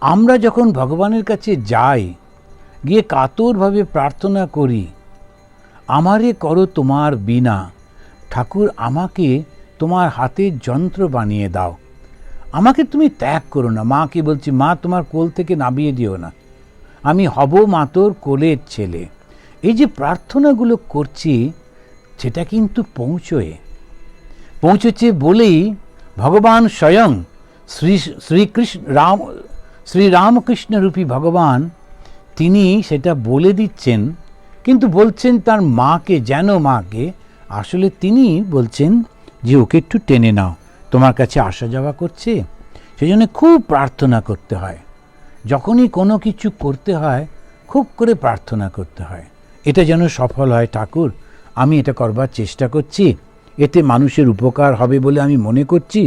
আমরা যখন ভগবানের কাছে যাই, গিয়ে কাতরভাবে প্রার্থনা করি, আমারে করো তোমার বিনা ঠাকুর আমাকে তোমার হাতের যন্ত্র বানিয়ে দাও। আমাকে তুমি ত্যাগ করো না। মাকে বলছি, মা, তোমার কোল থেকে নামিয়ে দিও না। আমি হব মাতোর কোলের ছেলে। এই যে প্রার্থনাগুলো করছি, সেটা কিন্তু পৌঁছয়ে। পৌঁছেছে বলেই ভগবান স্বয়ং শ্রী, শ্রীকৃষ্ণ রাম শ্রীরামকৃষ্ণ রূপী ভগবান তিনি সেটা বলে দিচ্ছেন, কিন্তু বলছেন তার মাকে, যেন মাকে, আসলে তিনি বলছেন যে ওকে একটু টেনে নাও, তোমার কাছে আসা যাওয়া করছে সেই জন্য খুব প্রার্থনা করতে হয়। যখনই কোনো কিছু করতে হয়, খুব করে প্রার্থনা করতে হয়। এটা যেন সফল হয়, ঠাকুর, আমি এটা করবার চেষ্টা করছি, এতে মানুষের উপকার হবে বলে আমি মনে করছি।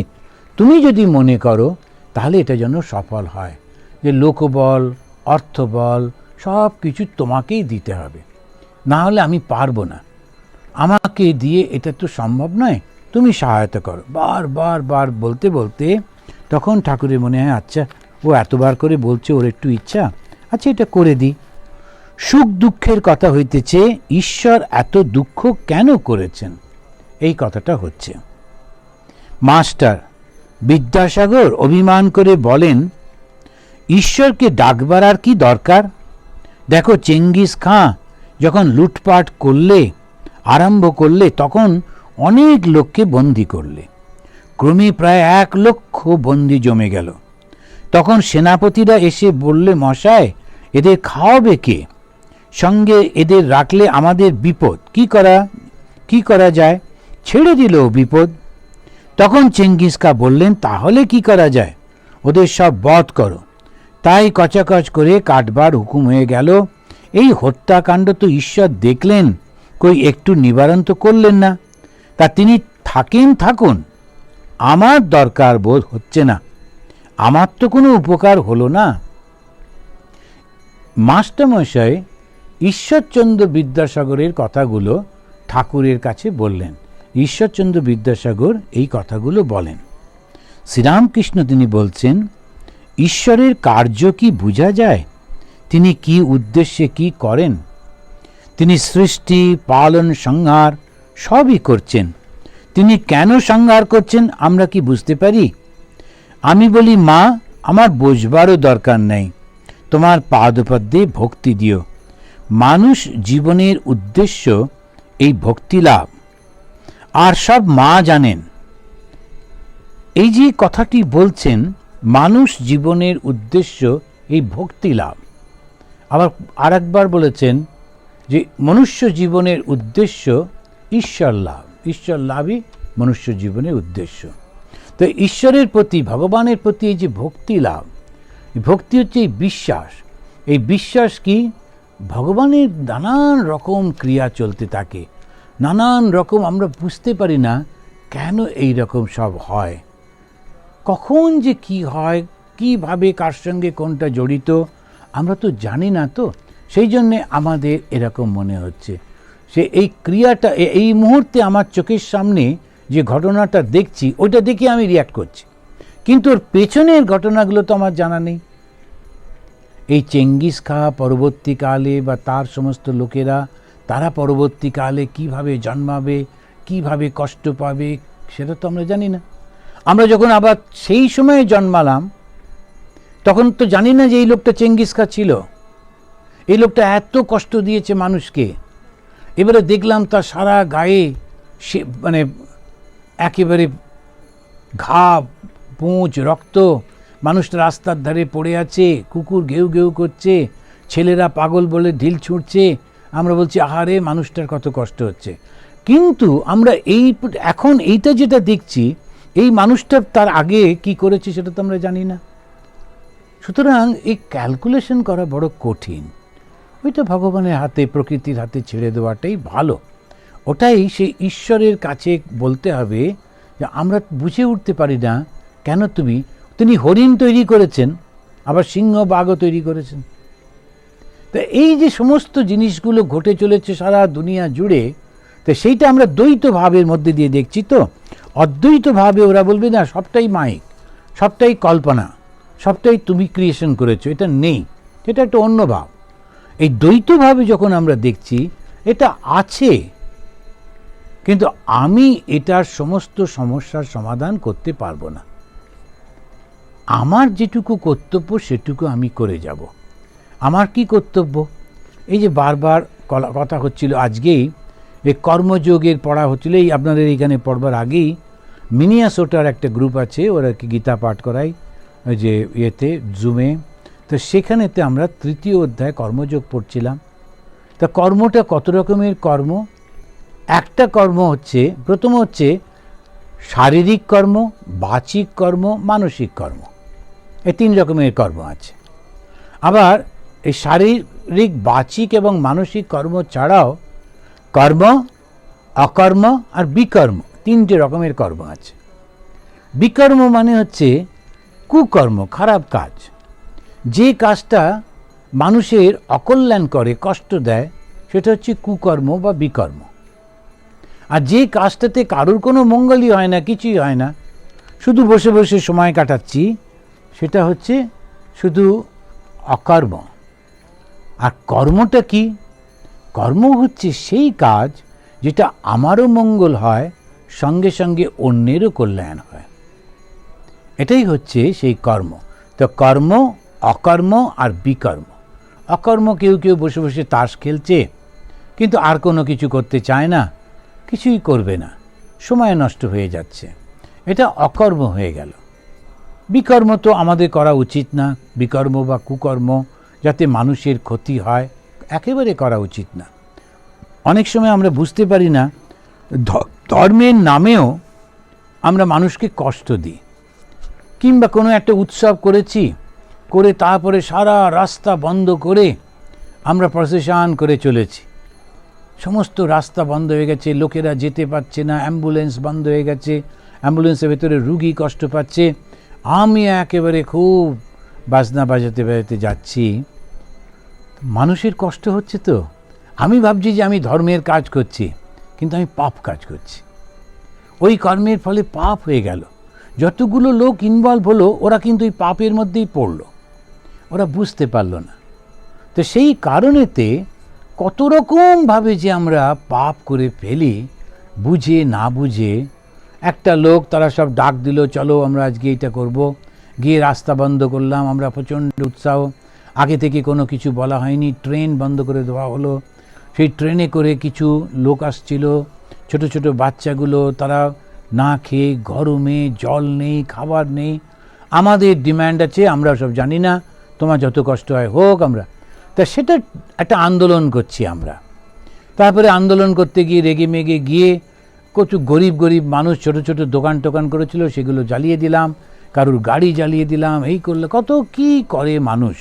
তুমি যদি মনে করো, তাহলে এটা যেন সফল হয়। যে লোকবল, অর্থবল সব কিছু তোমাকেই দিতে হবে। না হলে আমি পারব না। আমাকে দিয়ে এটা তো সম্ভব নয়। তুমি সহায়তা করো। বার বার বার বলতে বলতে তখন ঠাকুরের মনে হয় আচ্ছা ও এতবার করে বলছে, ওর একটু ইচ্ছা। আচ্ছা এটা করে দিই। সুখ দুঃখের কথা হইতেছে, ঈশ্বর এত দুঃখ কেন করেছেন? এই কথাটা হচ্ছে। মাস্টার বিদ্যাসাগর অভিমান করে বলেন ঈশ্বরকে ডাকবার আর কি দরকার? দেখো চেঙ্গিস খাঁ যখন লুটপাট করলে, আরম্ভ করলে, তখন অনেক লোককে বন্দি করলে। ক্রমে প্রায় এক লক্ষ বন্দি জমে গেল। তখন সেনাপতিরা এসে বললে মশায় এদের খাওয়াবে কে? সঙ্গে এদের রাখলে আমাদের বিপদ। কি করা কি করা যায়? ছেড়ে দিল বিপদ। তখন চেঙ্গিসকা বললেন, তাহলে কি করা যায়? ওদের সব বধ করো। তাই কচাকচ করে কাটবার হুকুম হয়ে গেল। এই হত্যাকাণ্ড তো ঈশ্বর দেখলেন, কই একটু নিবারণ তো করলেন না। তা তিনি থাকেন, থাকুন। আমার দরকার বোধ হচ্ছে না। আমার তো কোনো উপকার হলো না। মাস্টারমশাই, ঈশ্বরচন্দ্র বিদ্যাসাগরের কথাগুলো ঠাকুরের কাছে বললেন। ঈশ্বরচন্দ্র বিদ্যাসাগর এই কথাগুলো বলেন। শ্রীরামকৃষ্ণ তিনি বলছেন ঈশ্বরের কার্য কি বোঝা যায়? তিনি কি উদ্দেশ্যে কি করেন? তিনি সৃষ্টি, পালন, সংহার সবই করছেন। তিনি কেন সংহার করছেন আমরা কি বুঝতে পারি? আমি বলি, মা, আমার বোঝবারও দরকার নেই। তোমার পাদপদ্মে ভক্তি দিও। মানুষ জীবনের উদ্দেশ্য এই ভক্তি লাভ। আর সব মা জানেন। এই যে কথাটি বলছেন মানুষ জীবনের উদ্দেশ্য এই ভক্তি লাভ। আবার আরেকবার বলেছেন যে মনুষ্য জীবনের উদ্দেশ্য ঈশ্বর লাভ। ঈশ্বর লাভই মনুষ্য জীবনের উদ্দেশ্য। তো ঈশ্বরের প্রতি, ভগবানের প্রতি এই যে ভক্তি লাভ ভক্তি হচ্ছে এই বিশ্বাস। এই বিশ্বাস কি? ভগবানের নানান রকম ক্রিয়া চলতে থাকে। নানান রকম আমরা বুঝতে পারি না কেন এই রকম সব হয়। কখন যে কি হয়, কীভাবে কার সঙ্গে কোনটা জড়িত, আমরা তো জানি না তো। সেই জন্যে আমাদের এরকম মনে হচ্ছে। সে এই ক্রিয়াটা এই মুহূর্তে আমার চোখের সামনে যে ঘটনাটা দেখছি, ওইটা দেখে আমি রিয়াক্ট করছি। কিন্তু ওর পেছনের ঘটনাগুলো তো আমার জানা নেই। এই চেঙ্গিস খা পরবর্তীকালে বা তার সমস্ত লোকেরা, তারা পরবর্তীকালে কীভাবে জন্মাবে, কীভাবে কষ্ট পাবে, সেটা তো আমরা জানি না। আমরা যখন আবার সেই সময়ে জন্মালাম, তখন তো জানি না যে এই লোকটা চেঙ্গিস খা ছিল। এই লোকটা এত কষ্ট দিয়েছে মানুষকে। এবারে দেখলাম তার সারা গায়ে সে মানে একেবারে ঘা, পুঁজ, রক্ত মানুষটা রাস্তার ধারে পড়ে আছে, কুকুর ঘেউ ঘেউ করছে, ছেলেরা পাগল বলে ঢিল ছুঁড়ছে। আমরা বলছি, আহারে, মানুষটার কত কষ্ট হচ্ছে। কিন্তু আমরা এই এখন এইটা যেটা দেখছি এই মানুষটা তার আগে কি করেছে সেটা তো আমরা জানি না। সুতরাং এই ক্যালকুলেশন করা বড় কঠিন। ওইটা ভগবানের হাতে, প্রকৃতির হাতে ছেড়ে দেওয়াটাই ভালো। ওটাই সেই ঈশ্বরের কাছে বলতে হবে যে, আমরা বুঝে উঠতে পারি না, কেন তুমি, তিনি হরিণ তৈরি করেছেন, আবার সিংহ বাঘও তৈরি করেছেন। তো এই যে সমস্ত জিনিসগুলো ঘটে চলেছে সারা দুনিয়া জুড়ে, তো সেইটা আমরা দ্বৈত ভাবের মধ্যে দিয়ে দেখছি তো। অদ্বৈত ভাবে ওরা বলবে, না, সবটাই মাইক, সবটাই কল্পনা, সবটাই তুমি ক্রিয়েশন করেছ, এটা নেই, এটা একটা অন্য ভাব। এই দ্বৈতভাবে যখন আমরা দেখছি, এটা আছে, কিন্তু আমি এটার সমস্ত সমস্যার সমাধান করতে পারব না। আমার যেটুকু কর্তব্য, সেটুকু আমি করে যাব। আমার কি কর্তব্য? এই যে বারবার কথা হচ্ছিল আজকেই এই কর্মযোগের পড়া হচ্ছিল এই আপনাদের এইখানে পড়বার আগেই মিনিয়াসোটার একটা গ্রুপ আছে, ওরা কি গীতা পাঠ করায়, ওই যে ইয়েতে, জুমে। তো সেখানেতে আমরা তৃতীয় অধ্যায় কর্মযোগ পড়ছিলাম। তা কর্মটা কত রকমের কর্ম? একটা কর্ম হচ্ছে, প্রথম হচ্ছে শারীরিক কর্ম বাচিক কর্ম, মানসিক কর্ম। এই তিন রকমের কর্ম আছে। আবার এই শারীরিক বাচিক এবং মানসিক কর্ম ছাড়াও কর্ম, অকর্ম আর বিকর্ম। তিনটে রকমের কর্ম আছে। বিকর্ম মানে হচ্ছে কুকর্ম, খারাপ কাজ। যে কাজটা মানুষের অকল্যাণ করে, কষ্ট দেয়, সেটা হচ্ছে কুকর্ম বা বিকর্ম। আর যে কাজটাতে কারোর কোনো মঙ্গলই হয় না, কিছুই হয় না, শুধু বসে বসে সময় কাটাচ্ছি, সেটা হচ্ছে শুধু অকর্ম। আর কর্মটা কি? কর্ম হচ্ছে সেই কাজ যেটা আমারও মঙ্গল হয়, সঙ্গে সঙ্গে অন্যেরও কল্যাণ হয়। এটাই হচ্ছে সেই কর্ম। তো কর্ম, অকর্ম আর বিকর্ম। অকর্ম কেউ কেউ বসে বসে তাস খেলছে, কিন্তু আর কোনো কিছু করতে চায় না, কিছুই করবে না। সময় নষ্ট হয়ে যাচ্ছে। এটা অকর্ম হয়ে গেল। বিকর্ম তো আমাদের করা উচিত না। বিকর্ম বা কুকর্ম, যাতে মানুষের ক্ষতি হয় একেবারে করা উচিত না। অনেক সময় আমরা বুঝতে পারি না ধর্মের নামেও আমরা মানুষকে কষ্ট দিই। কিংবা কোনো একটা উৎসব করেছি, করে তারপরে সারা রাস্তা বন্ধ করে আমরা প্রসেশন করে চলেছি। সমস্ত রাস্তা বন্ধ হয়ে গেছে, লোকেরা যেতে পারছে না, অ্যাম্বুলেন্স বন্ধ হয়ে গেছে, অ্যাম্বুলেন্সের ভেতরে রুগী কষ্ট পাচ্ছে। আমি একেবারে খুব বাজনা বাজাতে বাজাতে যাচ্ছি। মানুষের কষ্ট হচ্ছে তো। আমি ভাবছি যে আমি ধর্মের কাজ করছি, কিন্তু আমি পাপ কাজ করছি। ওই কর্মের ফলে পাপ হয়ে গেল। যতগুলো লোক ইনভলভ হলো, ওরা কিন্তু এই পাপের মধ্যেই পড়ল। ওরা বুঝতে পারল না। তো সেই কারণেতে কত রকমভাবে যে আমরা পাপ করে ফেলি, বুঝে না বুঝে, একটা লোক তারা সব ডাক দিল, চলো আমরা আজকে এটা করব। গিয়ে রাস্তা বন্ধ করলাম, আমরা প্রচণ্ড উৎসাহ আগে থেকে কোনো কিছু বলা হয়নি, ট্রেন বন্ধ করে দেওয়া হলো। সেই ট্রেনে করে কিছু লোক আসছিল, ছোট ছোট বাচ্চাগুলো, তারা না খেয়ে গরমে জল নেই, খাবার নেই। আমাদের ডিম্যান্ড আছে, আমরা সব জানি না, তোমার যত কষ্ট হয় হোক আমরা। তা সেটা একটা আন্দোলন করছি আমরা। তারপরে আন্দোলন করতে গিয়ে রেগে মেগে গিয়ে কত গরিব গরিব মানুষ ছোট ছোট দোকান টোকান করেছিল, সেগুলো জ্বালিয়ে দিলাম, কারুর গাড়ি জ্বালিয়ে দিলাম, এই করলে, কত কি করে মানুষ।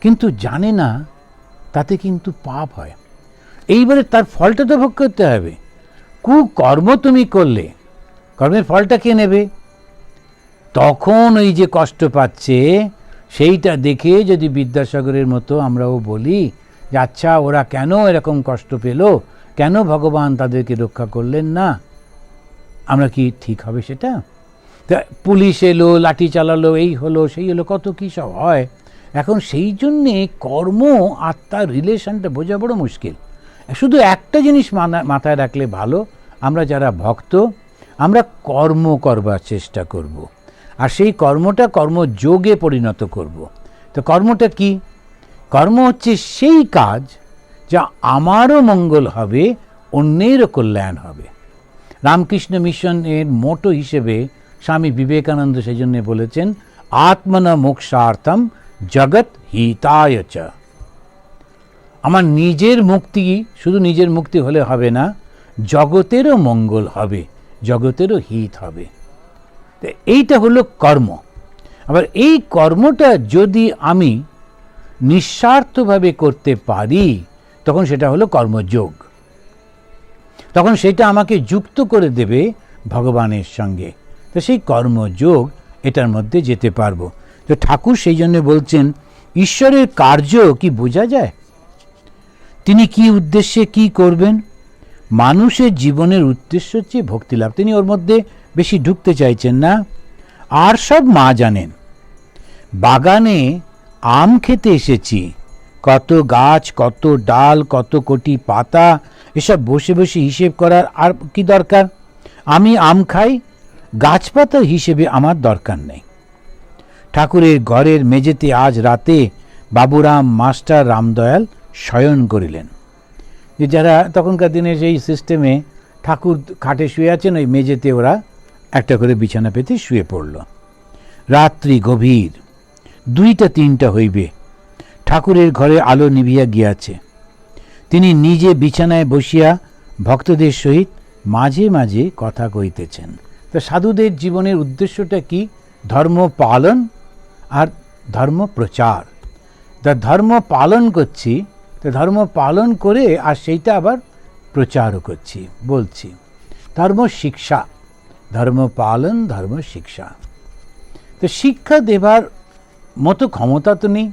কিন্তু জানে না, তাতে কিন্তু পাপ হয়। এইবারে তার ফলটা তো ভোগ করতে হবে। কুকর্ম তুমি করলে, কর্মের ফলটা কে নেবে? তখন ওই যে কষ্ট পাচ্ছে, সেইটা দেখে যদি বিদ্যাসাগরের মতো আমরাও বলি যে আচ্ছা ওরা কেন এরকম কষ্ট পেল? কেন ভগবান তাদেরকে রক্ষা করলেন না? আমরা কি ঠিক হবে সেটা? পুলিশ এলো, লাঠি চালালো, এই হলো, সেই হলো, কত কী সব হয়। এখন সেই জন্যে কর্ম আর তার রিলেশনটা বোঝা বড় মুশকিল শুধু একটা জিনিস মাথায় রাখলে ভালো, আমরা যারা ভক্ত, আমরা কর্ম করবার চেষ্টা করব। আর সেই কর্মটা কর্মযোগে পরিণত করব। তো কর্মটা কি কর্ম হচ্ছে সেই কাজ যা আমারও মঙ্গল হবে, অন্যেরও কল্যাণ হবে রামকৃষ্ণ মিশনের মোটো হিসেবে স্বামী বিবেকানন্দ সেই জন্য বলেছেন, আত্মনা মোক্ষার্থম জগৎ হিতায় চ। আমার নিজের মুক্তি, শুধু নিজের মুক্তি হলে হবে না, জগতেরও মঙ্গল হবে, জগতেরও হিত হবে। তো এইটা হলো কর্ম। আবার এই কর্মটা যদি আমি নিঃস্বার্থভাবে করতে পারি, তখন সেটা হলো কর্মযোগ। তখন সেটা আমাকে যুক্ত করে দেবে ভগবানের সঙ্গে। তো সেই কর্মযোগ এটার মধ্যে যেতে পারব। তো ঠাকুর সেই জন্য বলছেন, ঈশ্বরের কার্য কি বোঝা যায়? তিনি কি উদ্দেশ্যে কি করবেন? মানুষের জীবনের উদ্দেশ্য হচ্ছে ভক্তি লাভ তিনি ওর মধ্যে বেশি ঢুকতে চাইছেন না। আর সব মা জানেন, বাগানে আম খেতে এসেছি, কত গাছ, কত ডাল, কত কোটি পাতা, এসব বসে বসে হিসেব করার আর কি দরকার? আমি আম খাই গাছপাতার হিসেবে আমার দরকার নেই। ঠাকুরের ঘরের মেঝেতে আজ রাতে বাবুরাম মাস্টার রামদয়াল শয়ন করিলেন। যে যারা তখনকার দিনে সেই সিস্টেমে ঠাকুর খাটে শুয়ে আছেন, ওই মেঝেতে ওরা একটা করে বিছানা পেতে শুয়ে পড়ল। রাত্রি গভীর, দুইটা তিনটা হইবে, ঠাকুরের ঘরে আলো নিভিয়া গিয়াছে। তিনি নিজে বিছানায় বসিয়া ভক্তদের সহিত মাঝে মাঝে কথা কইতেছেন। তো সাধুদের জীবনের উদ্দেশ্যটা কি? ধর্ম পালন আর ধর্ম প্রচার। তা ধর্ম পালন করছি, তো ধর্ম পালন করে আর সেইটা আবার প্রচারও করছি, বলছি। ধর্ম শিক্ষা, ধর্ম পালন, ধর্ম শিক্ষা। তো শিক্ষা দেবার মতো ক্ষমতা তো নেই।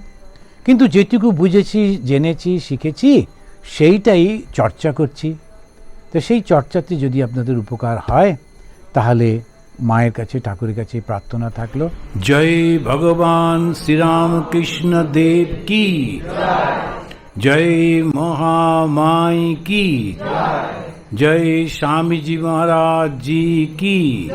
কিন্তু যেটুকু বুঝেছি, জেনেছি, শিখেছি, সেইটাই চর্চা করছি। তো সেই চর্চাতে যদি আপনাদের উপকার হয়, তাহলে মায়ের কাছে, ঠাকুরের কাছে প্রার্থনা থাকল, জয় ভগবান শ্রীরামকৃষ্ণ দেব কি? জয় মহামাই কি? জয় স্বামীজি মহারাজ জি কি?